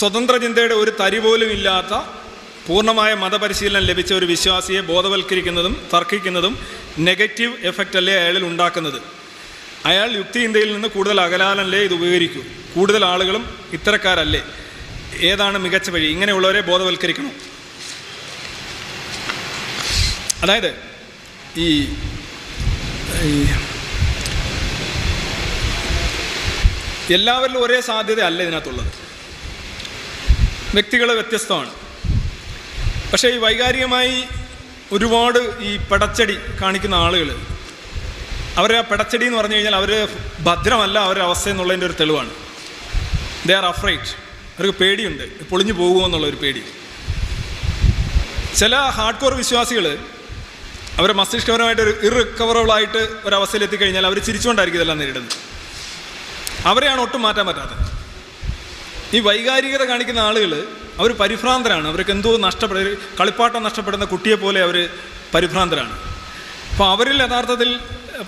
സ്വതന്ത്ര ചിന്തയുടെ ഒരു തരി പോലും ഇല്ലാത്ത പൂർണമായ മതപരിശീലനം ലഭിച്ച ഒരു വിശ്വാസിയെ ബോധവൽക്കരിക്കുന്നതും തർക്കിക്കുന്നതും നെഗറ്റീവ് എഫക്റ്റ് അല്ലേ അയാളിൽ ഉണ്ടാക്കുന്നത്? അയാൾ യുക്തി ഇന്ത്യയിൽ നിന്ന് കൂടുതൽ അകലാലല്ലേ ഇത് ഉപകരിക്കൂ? കൂടുതൽ ആളുകളും ഇത്തരക്കാരല്ലേ? ഏതാണ് മികച്ച വഴി? ഇങ്ങനെയുള്ളവരെ ബോധവൽക്കരിക്കണം? അതായത് ഈ എല്ലാവരിലും ഒരേ സാധ്യത അല്ല ഇതിനകത്തുള്ളത്. വ്യക്തികൾ വ്യത്യസ്തമാണ്. പക്ഷേ ഈ വൈകാരികമായി ഒരുപാട് ഈ പടച്ചടി കാണിക്കുന്ന ആളുകൾ അവരെ ആ പെടച്ചടി എന്ന് പറഞ്ഞു കഴിഞ്ഞാൽ അവർ ഭദ്രമല്ല അവരുടെ അവസ്ഥ എന്നുള്ളതിന്റെ ഒരു തെളിവാണ്. ദേ ആർ അഫ്രൈറ്റ് അവർക്ക് പേടിയുണ്ട്. പൊളിഞ്ഞു പോകുമോ എന്നുള്ള ഒരു പേടി. ചില ഹാർഡ് കോർ വിശ്വാസികൾ അവരെ മസ്തിഷ്കപരമായിട്ട് ഒരു ഇറിക്കവറബിളായിട്ട് ഒരവസ്ഥയിലെത്തിക്കഴിഞ്ഞാൽ അവർ ചിരിച്ചുകൊണ്ടായിരിക്കും ഇതെല്ലാം നേരിടുന്നത്. അവരെയാണ് ഒട്ടും മാറ്റാൻ പറ്റാത്തത്. ഈ വൈകാരികത കാണിക്കുന്ന ആളുകൾ അവർ പരിഭ്രാന്തരാണ്. അവർക്ക് എന്തോ നഷ്ടപ്പെടുക കളിപ്പാട്ടം നഷ്ടപ്പെടുന്ന കുട്ടിയെ പോലെ അവർ പരിഭ്രാന്തരാണ്. അപ്പോൾ അവരിൽ യഥാർത്ഥത്തിൽ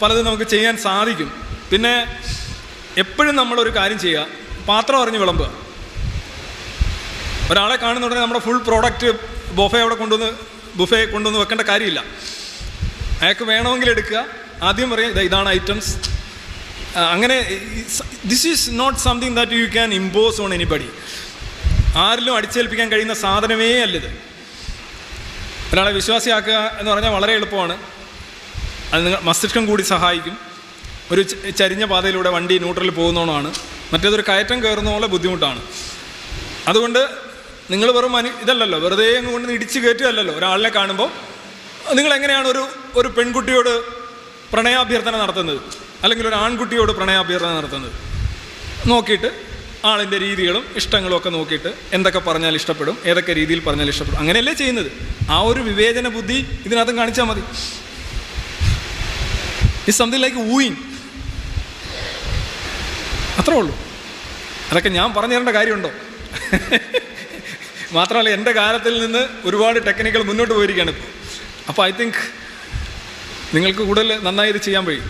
പലതും നമുക്ക് ചെയ്യാൻ സാധിക്കും. പിന്നെ എപ്പോഴും നമ്മളൊരു കാര്യം ചെയ്യുക. പാത്രം അറിഞ്ഞ് വിളമ്പുക. ഒരാളെ കാണുന്ന ഉടനെ നമ്മുടെ ഫുൾ പ്രോഡക്റ്റ് ബൊഫെ അവിടെ കൊണ്ടുവന്ന് ബുഫെ കൊണ്ടുവന്ന് വെക്കേണ്ട കാര്യമില്ല. അയാൾക്ക് വേണമെങ്കിൽ എടുക്കുക. ആദ്യം പറയാം ഇതാണ് ഐറ്റംസ് അങ്ങനെ this is not something that you can impose on anybody ആരിലും അടിച്ചേൽപ്പിക്കാൻ കഴിയുന്ന സാധനമേ അല്ലിത്. ഒരാളെ വിശ്വാസിയാക്കുക എന്ന് പറഞ്ഞാൽ വളരെ എളുപ്പമാണ്. അത് നിങ്ങൾ മസ്തിഷ്കം കൂടി സഹായിക്കും. ഒരു ചരിഞ്ഞ പാതയിലൂടെ വണ്ടി ന്യൂട്രലിൽ പോകുന്നോണമാണ്. മറ്റേതൊരു കയറ്റം കയറുന്ന പോലെ ബുദ്ധിമുട്ടാണ്. അതുകൊണ്ട് നിങ്ങൾ വെറും മനു ഇതല്ലല്ലോ വെറുതെ അങ്ങ് കൊണ്ട് ഇടിച്ച് കയറ്റുകയല്ലല്ലോ. ഒരാളിനെ കാണുമ്പോൾ നിങ്ങൾ എങ്ങനെയാണ് ഒരു ഒരു പെൺകുട്ടിയോട് പ്രണയാഭ്യർത്ഥന നടത്തുന്നത്. അല്ലെങ്കിൽ ഒരു ആൺകുട്ടിയോട് പ്രണയാഭ്യർത്ഥന നടത്തുന്നത്. നോക്കിയിട്ട് ആളിന്റെ രീതികളും ഇഷ്ടങ്ങളും ഒക്കെ നോക്കിയിട്ട് എന്തൊക്കെ പറഞ്ഞാൽ ഇഷ്ടപ്പെടും ഏതൊക്കെ രീതിയിൽ പറഞ്ഞാൽ ഇഷ്ടപ്പെടും അങ്ങനെയല്ലേ ചെയ്യുന്നത്. ആ ഒരു വിവേചന ബുദ്ധി ഇതിനകത്തും കാണിച്ചാൽ മതി. ഇസ് സംതിങ് ലൈക്ക് ഊയിങ് അത്രേ ഉള്ളൂ. അതൊക്കെ ഞാൻ പറഞ്ഞു തരേണ്ട കാര്യമുണ്ടോ? മാത്രമല്ല എന്റെ കാലത്തിൽ നിന്ന് ഒരുപാട് ടെക്നിക്കുകൾ മുന്നോട്ട് പോയിരിക്കുകയാണ് ഇപ്പോൾ. അപ്പോൾ ഐ തിങ്ക് നിങ്ങൾക്ക് കൂടുതൽ നന്നായി ഇത് ചെയ്യാൻ കഴിയും